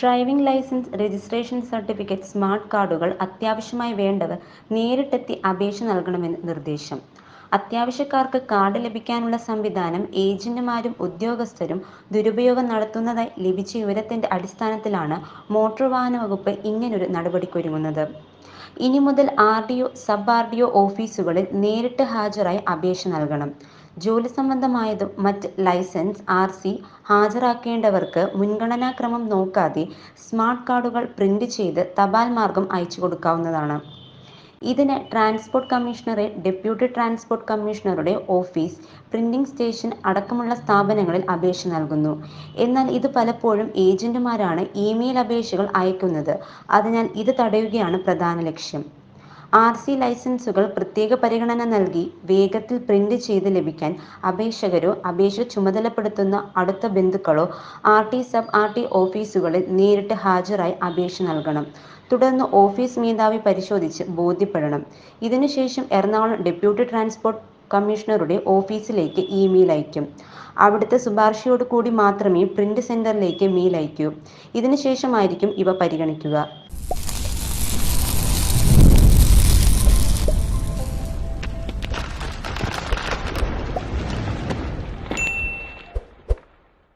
Driving licence, registration certificate, smart കാർഡുകൾ അത്യാവശ്യമായി വേണ്ടവർ നേരിട്ടെത്തി അപേക്ഷ നൽകണമെന്ന് നിർദ്ദേശം. അത്യാവശ്യക്കാർക്ക് കാർഡ് ലഭിക്കാനുള്ള സംവിധാനം ഏജന്റുമാരും ഉദ്യോഗസ്ഥരും ദുരുപയോഗം നടത്തുന്നതായി ലഭിച്ച വിവരത്തിന്റെ അടിസ്ഥാനത്തിലാണ് മോട്ടോർ വാഹന വകുപ്പ് ഇങ്ങനൊരു നടപടിക്കൊരുങ്ങുന്നത്. ഇനി മുതൽ R D O sub R D O ഓഫീസുകളിൽ നേരിട്ട് ഹാജരായി അപേക്ഷ നൽകണം. ജോലി സംബന്ധമായതും മറ്റ് ലൈസൻസ്, ആർ സി ഹാജരാക്കേണ്ടവർക്ക് മുൻഗണനാക്രമം നോക്കാതെ സ്മാർട്ട് കാർഡുകൾ പ്രിന്റ് ചെയ്ത് തപാൽ മാർഗം അയച്ചു കൊടുക്കാവുന്നതാണ് ഇതിന് ട്രാൻസ്പോർട്ട് കമ്മീഷണറെ ഡെപ്യൂട്ടി ട്രാൻസ്പോർട്ട് കമ്മീഷണറുടെ ഓഫീസ്, പ്രിന്റിംഗ് സ്റ്റേഷൻ അടക്കമുള്ള സ്ഥാപനങ്ങളിൽ അപേക്ഷ നൽകുന്നു. എന്നാൽ ഇത് പലപ്പോഴും ഏജന്റുമാരാണ് ഇമെയിൽ അപേക്ഷകൾ അയക്കുന്നത്. അതിനാൽ ഇത് തടയുകയാണ് പ്രധാന ലക്ഷ്യം. ആർസി, ലൈസൻസുകൾ പ്രത്യേക പരിഗണന നൽകി വേഗത്തിൽ പ്രിന്റ് ചെയ്ത് ലഭിക്കാൻ അപേക്ഷകരോ അപേക്ഷ ചുമതലപ്പെടുത്തുന്ന അടുത്ത ബന്ധുക്കളോ ആർടി, സബ് ആർടി ഓഫീസുകളിൽ നേരിട്ട് ഹാജരായി അപേക്ഷ നൽകണം. തുടർന്ന് ഓഫീസ് മേധാവി പരിശോധിച്ച് ബോധ്യപ്പെടണം. ഇതിനുശേഷം എറണാകുളം ഡെപ്യൂട്ടി ട്രാൻസ്പോർട്ട് കമ്മീഷണറുടെ ഓഫീസിലേക്ക് ഇമെയിൽ അയക്കും. അവിടുത്തെ ശുപാർശയോടുകൂടി മാത്രമേ പ്രിന്റ് സെന്ററിലേക്ക് മെയിൽ അയക്കൂ. ഇതിനുശേഷമായിരിക്കും ഇവ പരിഗണിക്കുക.